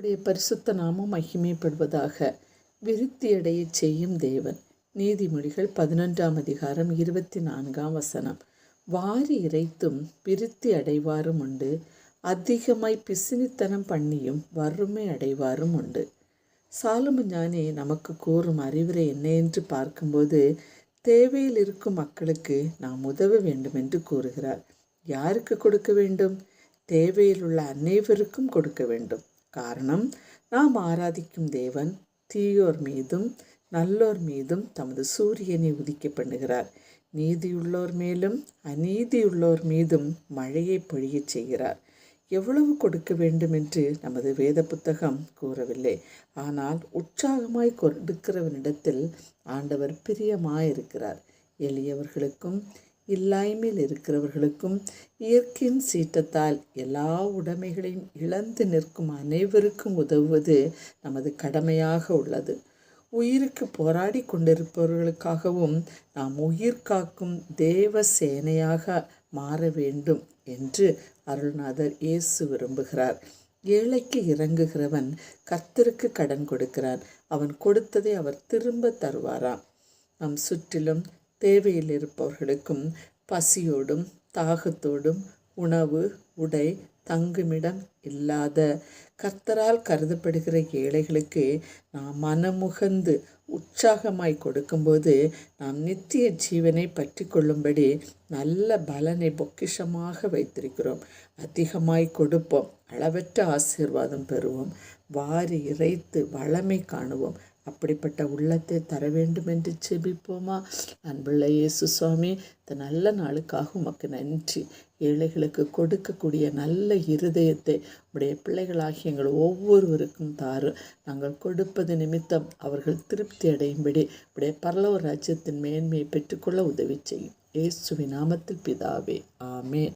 உம்முடைய பரிசுத்த நாமம் மகிமைப்படுவதாக விருத்தியடைய செய்யும் தேவன். நீதிமொழிகள் பதினொன்றாம் அதிகாரம் இருபத்தி நான்காம் வசனம். வாரி இறைத்தும் விருத்தி அடைவாரும் உண்டு. அதிகமாய் பிசினித்தனம் பண்ணியும் வறுமை அடைவாரும் உண்டு. சாலும ஞானி நமக்கு கூறும் அறிவுரை என்ன என்று பார்க்கும்போது தேவையில் இருக்கும் மக்களுக்கு நாம் உதவ வேண்டும் என்று கூறுகிறார். யாருக்கு கொடுக்க வேண்டும்? தேவையில் உள்ள அனைவருக்கும் கொடுக்க வேண்டும். காரணம் நாம் ஆராதிக்கும் தேவன் தீயோர் மீதும் நல்லோர் மீதும் தமது சூரியனை உதிக்க பண்ணுகிறார். நீதியுள்ளோர் மேலும் அநீதியுள்ளோர் மீதும் மழையை பொழியச் செய்கிறார். எவ்வளவு கொடுக்க வேண்டும் என்று நமது வேத புத்தகம் கூறவில்லை. ஆனால் உற்சாகமாய் கொடுக்கிறவனிடத்தில் ஆண்டவர் பிரியமாயிருக்கிறார். எளியவர்களுக்கும் இல்லாய்மையில் இருக்கிறவர்களுக்கும் இயற்கையின் சீற்றத்தால் எல்லா உடைமைகளையும் இழந்து நிற்கும் அனைவருக்கும் உதவுவது நமது கடமையாக உள்ளது. உயிருக்கு போராடி கொண்டிருப்பவர்களுக்காகவும் நாம் உயிர் காக்கும் தேவ சேனையாக மாற வேண்டும் என்று அருள்நாதர் இயேசு விரும்புகிறார். ஏழைக்கு இறங்குகிறவன் கர்த்தருக்கு கடன் கொடுக்கிறான். அவன் கொடுத்ததை அவர் திரும்ப தருவாராம். நம் சுற்றிலும் தேவையில் இருப்பவர்களுக்கும் பசியோடும் தாகத்தோடும் உணவு உடை தங்குமிடம் இல்லாத கர்த்தரால் கருதப்படுகிற ஏழைகளுக்கு நாம் மனமுகந்து உற்சாகமாய் கொடுக்கும்போது நாம் நித்திய ஜீவனை பற்றி கொள்ளும்படி நல்ல பலனை பொக்கிஷமாக வைத்திருக்கிறோம். அதிகமாய் கொடுப்போம். அளவற்ற ஆசீர்வாதம் பெறுவோம். வாரி இறைத்து வளமை காணுவோம். அப்படிப்பட்ட உள்ளத்தை தர வேண்டும் என்று செபிப்போமா அன்புள்ள இயேசு சுவாமி இந்த நல்ல நாளுக்காக உமக்கு நன்றி. ஏழைகளுக்கு கொடுக்கக்கூடிய நல்ல இருதயத்தை உடைய பிள்ளைகளாகிய எங்கள் ஒவ்வொருவருக்கும் தாரு. நாங்கள் கொடுப்பது நிமித்தம் அவர்கள் திருப்தி அடையும்படி உடைய பரலவ ராஜ்யத்தின் மேன்மையை பெற்றுக்கொள்ள உதவி செய்யும். இயேசுவின் நாமத்தில் பிதாவே ஆமே